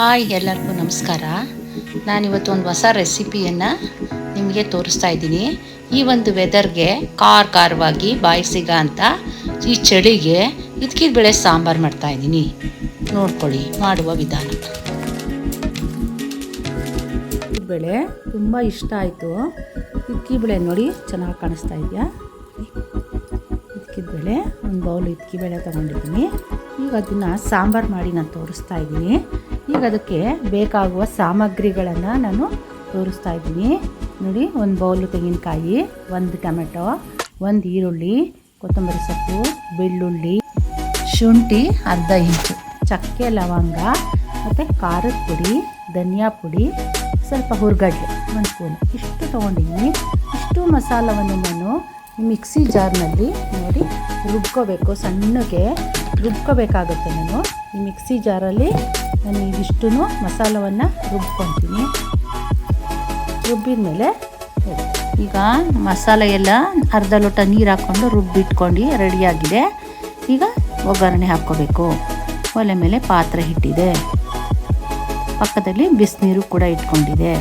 Hi ಎಲ್ಲರಿಗೂ ನಮಸ್ಕಾರ. ನಾನಿವತ್ತು ಒಂದು ಹೊಸ ರೆಸಿಪಿಯನ್ನು ನಿಮಗೆ ತೋರಿಸ್ತಾ ಇದ್ದೀನಿ. ಈ ಒಂದು ವೆದರ್ಗೆ ಖಾರ ಖಾರವಾಗಿ ಬಾಯಿ ಸಿಗ ಅಂತ ಈ ಚಳಿಗೆ ಇದ್ಕಿದ ಬೇಳೆ ಸಾಂಬಾರು ಮಾಡ್ತಾ ಇದ್ದೀನಿ. ನೋಡ್ಕೊಳ್ಳಿ, ಮಾಡುವ ವಿಧಾನ. ಬೆಳೆ ತುಂಬ ಇಷ್ಟ ಆಯಿತು. ಇದ್ಕಿ ಬೆಳೆ ನೋಡಿ ಚೆನ್ನಾಗಿ ಕಾಣಿಸ್ತಾ ಇದೆಯಾ? ಇದ್ಕಿದ ಬೇಳೆ, ಒಂದು ಬೌಲ್ ಇದ್ಕಿ ಬೆಳೆ ತೊಗೊಂಡಿದ್ದೀನಿ. ಈಗ ಅದನ್ನು ಸಾಂಬಾರು ಮಾಡಿ ನಾನು ತೋರಿಸ್ತಾ ಇದ್ದೀನಿ. ಈಗ ಅದಕ್ಕೆ ಬೇಕಾಗುವ ಸಾಮಗ್ರಿಗಳನ್ನು ನಾನು ತೋರಿಸ್ತಾ ಇದ್ದೀನಿ. ನೋಡಿ, ಒಂದು ಬೌಲು ತೆಂಗಿನಕಾಯಿ, ಒಂದು ಟೊಮೆಟೊ, ಒಂದು ಈರುಳ್ಳಿ, ಕೊತ್ತಂಬರಿ ಸೊಪ್ಪು, ಬೆಳ್ಳುಳ್ಳಿ, ಶುಂಠಿ, ಅರ್ಧ ಇಂಚು, ಚಕ್ಕೆ ಲವಂಗ, ಮತ್ತು ಖಾರದ ಪುಡಿ, ಧನಿಯಾ ಪುಡಿ, ಸ್ವಲ್ಪ ಹುರ್ಗಡ್ಲೆ, ಒಂದು ಸ್ಪೂನು. ಇಷ್ಟು ತೊಗೊಂಡಿದ್ದೀನಿ. ಇಷ್ಟು ಮಸಾಲವನ್ನು ನಾನು ಮಿಕ್ಸಿ ಜಾರ್ನಲ್ಲಿ ನೋಡಿ ರುಬ್ಕೋಬೇಕು. ಸಣ್ಣಗೆ ರುಬ್ಕೋಬೇಕಾಗುತ್ತೆ ನಾನು ಈ ಮಿಕ್ಸಿ ಜಾರಲ್ಲಿ. ನಾನು ಇದಿಷ್ಟು ಮಸಾಲವನ್ನು ರುಬ್ಕೊತೀನಿ. ರುಬ್ಬಿದ ಮೇಲೆ ಈಗ ಮಸಾಲೆ ಎಲ್ಲ ಅರ್ಧ ಲೋಟ ನೀರು ಹಾಕ್ಕೊಂಡು ರುಬ್ಬಿಟ್ಕೊಂಡು ರೆಡಿಯಾಗಿದೆ. ಈಗ ಒಗ್ಗರಣೆ ಹಾಕ್ಕೋಬೇಕು. ಒಲೆ ಮೇಲೆ ಪಾತ್ರೆ ಇಟ್ಟಿದೆ ಪಕ್ಕದಲ್ಲಿ ಬಿಸಿನೀರು ಕೂಡ ಇಟ್ಕೊಂಡಿದೆ.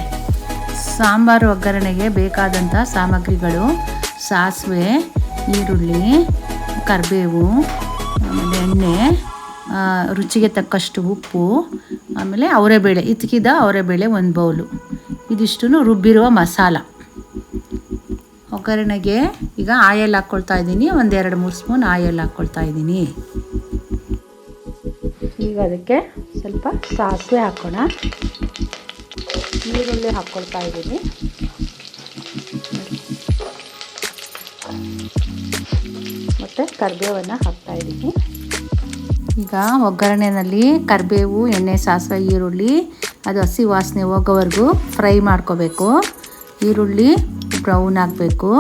ಸಾಂಬಾರು ಒಗ್ಗರಣೆಗೆ ಬೇಕಾದಂಥ ಸಾಮಗ್ರಿಗಳು, ಸಾಸಿವೆ, ಈರುಳ್ಳಿ, ಕರಿಬೇವು, ಆಮೇಲೆ ಎಣ್ಣೆ ರುಚಿಗೆ ತಕ್ಕಷ್ಟು ಉಪ್ಪು, ಆಮೇಲೆ ಅವರೆಬೇಳೆ, ಇತ್ಕಿದ ಅವರೆಬೇಳೆ ಒಂದು ಬೌಲು. ಇದಿಷ್ಟು ರುಬ್ಬಿರುವ ಮಸಾಲ. ಒಗ್ಗರಣೆಗೆ ಈಗ ಆಯಲ್ ಹಾಕ್ಕೊಳ್ತಾ ಇದ್ದೀನಿ. ಒಂದೆರಡು ಮೂರು ಸ್ಪೂನ್ ಆಯಲ್ ಹಾಕ್ಕೊಳ್ತಾ ಇದ್ದೀನಿ. ಈಗ ಅದಕ್ಕೆ ಸ್ವಲ್ಪ ಸಾಸಿವೆ ಹಾಕೋಣ. ಈರುಳ್ಳಿ ಹಾಕ್ಕೊಳ್ತಾ ಇದ್ದೀನಿ. ಮತ್ತು ಕರ್ಬೇವನ್ನು ಹಾಕ್ತಾ ಇದ್ದೀನಿ. ಈಗ ಒಗ್ಗರಣೆಯಲ್ಲಿ ಕರಿಬೇವು, ಎಣ್ಣೆ, ಸಾಸಿವೆ, ಈರುಳ್ಳಿ, ಅದು ಹಸಿ ವಾಸನೆ ಹೋಗೋವರೆಗೂ ಫ್ರೈ ಮಾಡ್ಕೋಬೇಕು. ಈರುಳ್ಳಿ ಬ್ರೌನ್ ಆಗಬೇಕು.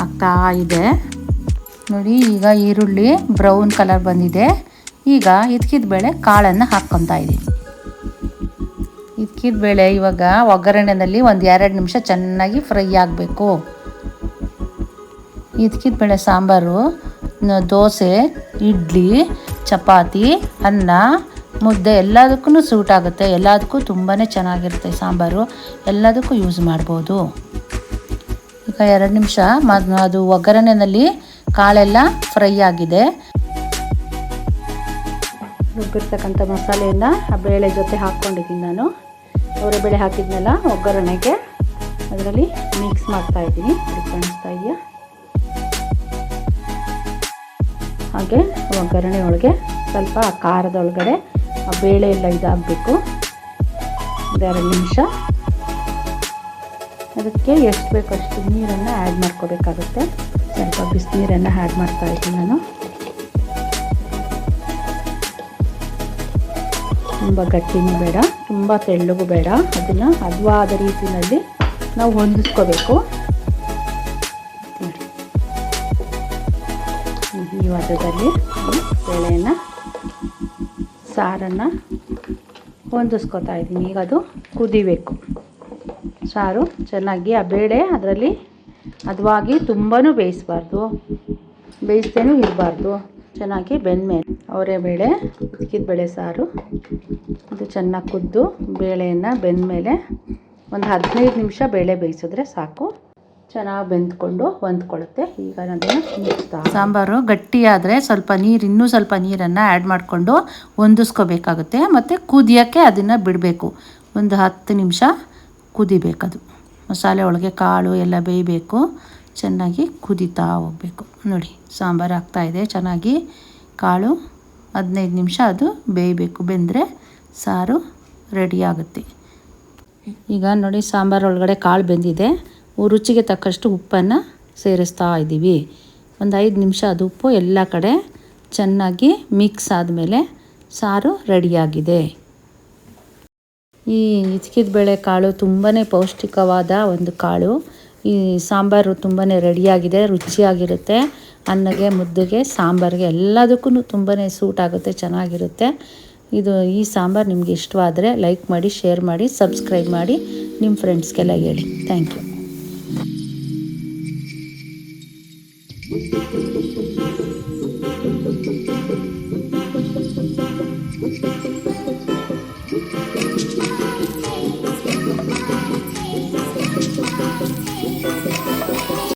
ಆಗ್ತಾ ಇದೆ. ನೋಡಿ, ಈಗ ಈರುಳ್ಳಿ ಬ್ರೌನ್ ಕಲರ್ ಬಂದಿದೆ. ಈಗ ಇದ್ಕಿದ ಬೇಳೆ ಕಾಳನ್ನು ಹಾಕ್ಕೊತಾ ಇದ್ದೀನಿ ಇದ್ಕಿದ ಬೇಳೆ ಇವಾಗ ಒಗ್ಗರಣೆಯಲ್ಲಿ ಒಂದು ಎರಡು ನಿಮಿಷ ಚೆನ್ನಾಗಿ ಫ್ರೈ ಆಗಬೇಕು. ಇದ್ಕಿದ ಬೇಳೆ ಸಾಂಬಾರು ದೋಸೆ, ಇಡ್ಲಿ, ಚಪಾತಿ, ಅನ್ನ, ಮುದ್ದೆ ಎಲ್ಲದಕ್ಕೂ ಸೂಟ್ ಆಗುತ್ತೆ. ಎಲ್ಲದಕ್ಕೂ ತುಂಬಾ ಚೆನ್ನಾಗಿರುತ್ತೆ ಸಾಂಬಾರು. ಎಲ್ಲದಕ್ಕೂ ಯೂಸ್ ಮಾಡ್ಬೋದು. ಈಗ ಎರಡು ನಿಮಿಷ. ಅದು ಒಗ್ಗರಣೆಯಲ್ಲಿ ಕಾಳೆಲ್ಲ ಫ್ರೈ ಆಗಿದೆ. ರುಬ್ಬಿರ್ತಕ್ಕಂಥ ಮಸಾಲೆಯನ್ನು ಆ ಬೇಳೆ ಜೊತೆ ಹಾಕ್ಕೊಂಡಿದ್ದೀನಿ ನಾನು. ಅವರ ಬೇಳೆ ಹಾಕಿದ್ನೆಲ್ಲ, ಒಗ್ಗರಣೆಗೆ. ಅದರಲ್ಲಿ ಮಿಕ್ಸ್ ಮಾಡ್ತಾ ಇದ್ದೀನಿ. ಇದು ಕಾಣಿಸ್ತಾ ಇದೆಯಾ? ಹಾಗೆ ಒಗ್ಗರಣೆ ಒಳಗೆ ಸ್ವಲ್ಪ ಖಾರದೊಳಗಡೆ ಆ ಬೇಳೆ ಎಲ್ಲ ಇದಾಗಬೇಕು. ಒಂದೆರಡು ನಿಮಿಷ. ಅದಕ್ಕೆ ಎಷ್ಟು ಬೇಕು ಅಷ್ಟು ನೀರನ್ನು ಆ್ಯಡ್ ಮಾಡ್ಕೋಬೇಕಾಗುತ್ತೆ. ಸ್ವಲ್ಪ ಬಿಸಿನೀರನ್ನು ಆ್ಯಡ್ ಮಾಡ್ತಾ ಇದ್ದೀನಿ ನಾನು. ತುಂಬ ಗಟ್ಟಿನೂ ಬೇಡ, ತುಂಬ ತೆಳ್ಳಗೂ ಬೇಡ. ಅದನ್ನು ಹದವಾದ ರೀತಿಯಲ್ಲಿ ನಾವು ಹೊಂದಿಸ್ಕೋಬೇಕು. ಈ ವಧದಲ್ಲಿ ಬೇಳೆಯನ್ನು ಸಾರನ್ನು ಹೊಂದಿಸ್ಕೊತಾ ಇದ್ದೀನಿ. ಈಗ ಅದು ಕುದಿಬೇಕು. ಸಾರು ಚೆನ್ನಾಗಿ, ಆ ಬೇಳೆ ಅದರಲ್ಲಿ ಹದವಾಗಿ ತುಂಬಾ ಬೇಯಿಸಬಾರ್ದು. ಬೇಯಿಸ್ತೇನೂ ಇರಬಾರ್ದು. ಚೆನ್ನಾಗಿ ಬೆಂದಮೇಲೆ ಅವರೇ ಬೇಳೆ ಉದ್ಕಿದ ಬೇಳೆ ಸಾರು. ಇದು ಚೆನ್ನಾಗಿ ಕುದ್ದು ಬೇಳೆಯನ್ನು ಬೆಂದಮೇಲೆ ಒಂದು ಹದಿನೈದು ನಿಮಿಷ ಬೇಳೆ ಬೇಯಿಸಿದ್ರೆ ಸಾಕು. ಚೆನ್ನಾಗಿ ಬೆಂದ್ಕೊಂಡು ಹೊಂದ್ಕೊಳ್ಳುತ್ತೆ. ಈಗ ಮುಚ್ತಾ ಸಾಂಬಾರು ಗಟ್ಟಿಯಾದರೆ ಸ್ವಲ್ಪ ನೀರು, ಇನ್ನೂ ಸ್ವಲ್ಪ ನೀರನ್ನು ಆ್ಯಡ್ ಮಾಡಿಕೊಂಡು ಹೊಂದಿಸ್ಕೋಬೇಕಾಗುತ್ತೆ. ಮತ್ತು ಕುದಿಯೋಕ್ಕೆ ಅದನ್ನು ಬಿಡಬೇಕು. ಒಂದು ಹತ್ತು ನಿಮಿಷ ಕುದಿಬೇಕದು. ಮಸಾಲೆ ಒಳಗೆ ಕಾಳು ಎಲ್ಲ ಬೇಯಬೇಕು. ಚೆನ್ನಾಗಿ ಕುದಿತಾ ಹೋಗಬೇಕು. ನೋಡಿ, ಸಾಂಬಾರು ಆಗ್ತಾಯಿದೆ ಚೆನ್ನಾಗಿ ಕಾಳು ಹದಿನೈದು ನಿಮಿಷ ಅದು ಬೇಯಬೇಕು. ಬೆಂದರೆ ಸಾರು ರೆಡಿ ಆಗುತ್ತೆ. ಈಗ ನೋಡಿ, ಸಾಂಬಾರು ಒಳಗಡೆ ಕಾಳು ಬೆಂದಿದೆ. ರುಚಿಗೆ ತಕ್ಕಷ್ಟು ಉಪ್ಪನ್ನು ಸೇರಿಸ್ತಾ ಇದ್ದೀವಿ. ಒಂದು ಐದು ನಿಮಿಷ ಅದು ಉಪ್ಪು ಎಲ್ಲ ಕಡೆ ಚೆನ್ನಾಗಿ ಮಿಕ್ಸ್ ಆದಮೇಲೆ ಸಾರು ರೆಡಿಯಾಗಿದೆ. ಈ ಹಿಚ್ಕಿದ ಬೇಳೆ ಕಾಳು ತುಂಬಾ ಪೌಷ್ಟಿಕವಾದ ಒಂದು ಕಾಳು. ಈ ಸಾಂಬಾರು ತುಂಬಾ ರೆಡಿಯಾಗಿದೆ, ರುಚಿಯಾಗಿರುತ್ತೆ. ಅನ್ನಗೆ, ಮುದ್ದೆಗೆ, ಸಾಂಬಾರಿಗೆ ಎಲ್ಲದಕ್ಕೂ ತುಂಬಾ ಸೂಟ್ ಆಗುತ್ತೆ, ಚೆನ್ನಾಗಿರುತ್ತೆ. ಇದು ಈ ಸಾಂಬಾರು ನಿಮಗೆ ಇಷ್ಟವಾದರೆ ಲೈಕ್ ಮಾಡಿ ಶೇರ್ ಮಾಡಿ ಸಬ್ಸ್ಕ್ರೈಬ್ ಮಾಡಿ. ನಿಮ್ಮ ಫ್ರೆಂಡ್ಸ್ಗೆಲ್ಲ ಹೇಳಿ. Thank you